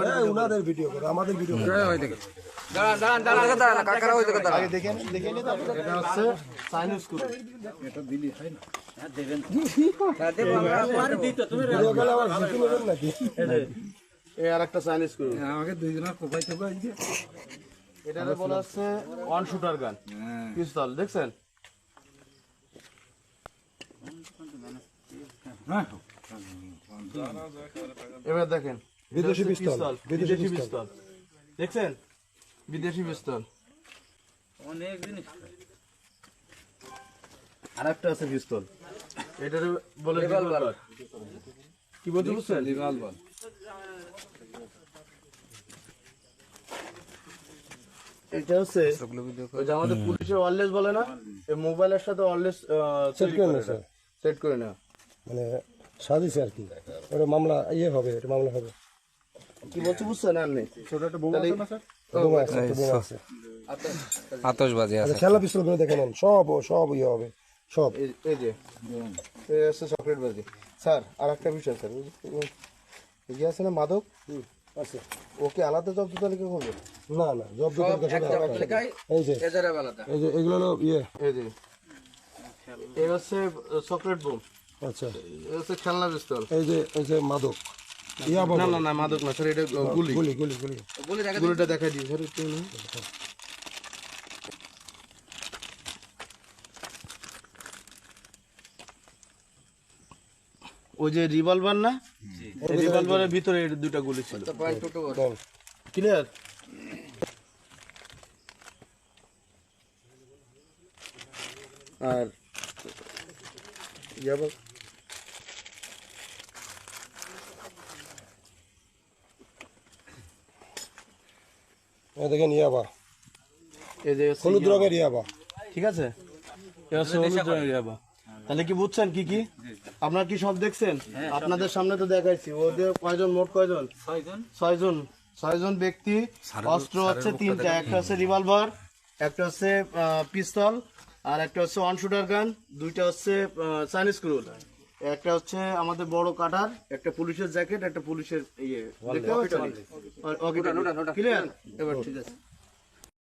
হ্যাঁ, উনাদের ভিডিও করো আমাদের ভিডিও আগে দেখে দেখে নিন এটা হচ্ছে চাইনিজ আর একটা চাইনিজ স্ক্রু আমাকে দুইজনের কোপাই আজকে এটা বলা হচ্ছে ওয়ান শুটার গান পিস্তল দেখছেন? এবার দেখেন বিদেশি পিস্তল, বিদেশি পিস্তল। দেখছেন? বিদেশি পিস্তল। আর একটা আছে পিস্তল। এটার বলে রিভলভার। কি বলতে বুঝছেন রিভলভার। এটা হচ্ছে ওই যে আমাদের পুলিশের ওয়ারলেস বলে না এই মোবাইলের সাথে ওয়ারলেস Set করে স্যার। সেট করে না মানে সাজিছে আর কি? ওটা মামলা ইয়ে হবে এটা মামলা হবে। কি বলছে বুঝছেন আর নেই ছোট একটা বোমা আছে না স্যার? বোমা আছে একটা বোমা আছে। আতশবাজি আছে। আচ্ছা খেলা পিস্তলগুলো দেখে নেন। সব সব ইয়ে হবে সব। এই এই যে এই হচ্ছে চকলেট বাজি। স্যার আর একটা বিষয় স্যার। এই যে আছে না মাদক? আছে। ওকে আলাদা জব্দ তালিকা করবে? না না জব্দ করে এই যে এই যে এগুলো ইয়ে। এই যে এই হচ্ছে চকলেট বোম। আচ্ছা। এই খেলনা পিস্তল এই যে এই যে মাদক। না না না মাদক না স্যার এটা গুলি। গুলি গুলি গুলি। গুলিটা দেখা দিই স্যার একটু ওই যে রিভলভার না? রিভলভারের ভিতরে এই দুটা গুলি ছিল। ক্লিয়ার আর যাব এই দেখেন ইয়াবা এই যে হলুদ রঙের ইয়াবা ঠিক আছে? এটা হচ্ছে হলুদ রঙের ইয়াবা তাহলে কি বুঝছেন কি কি? আপনার কি সব দেখছেন? আপনাদের সামনে তো দেখাইছি। ওদের কয়জন? মোট কয়জন? ছয়জন। ছয়জন। ব্যক্তি। অস্ত্র হচ্ছে তিনটা। একটা হচ্ছে রিভলভার একটা হচ্ছে পিস্তল আর একটা হচ্ছে ওয়ান শুটার গান দুইটা হচ্ছে চাইনিজ ক্রুল একটা হচ্ছে আমাদের বড় কাটার একটা পুলিশের জ্যাকেট একটা পুলিশের ইয়ে দেখতে পাচ্ছেন? ক্লিয়ার এবার ঠিক আছে।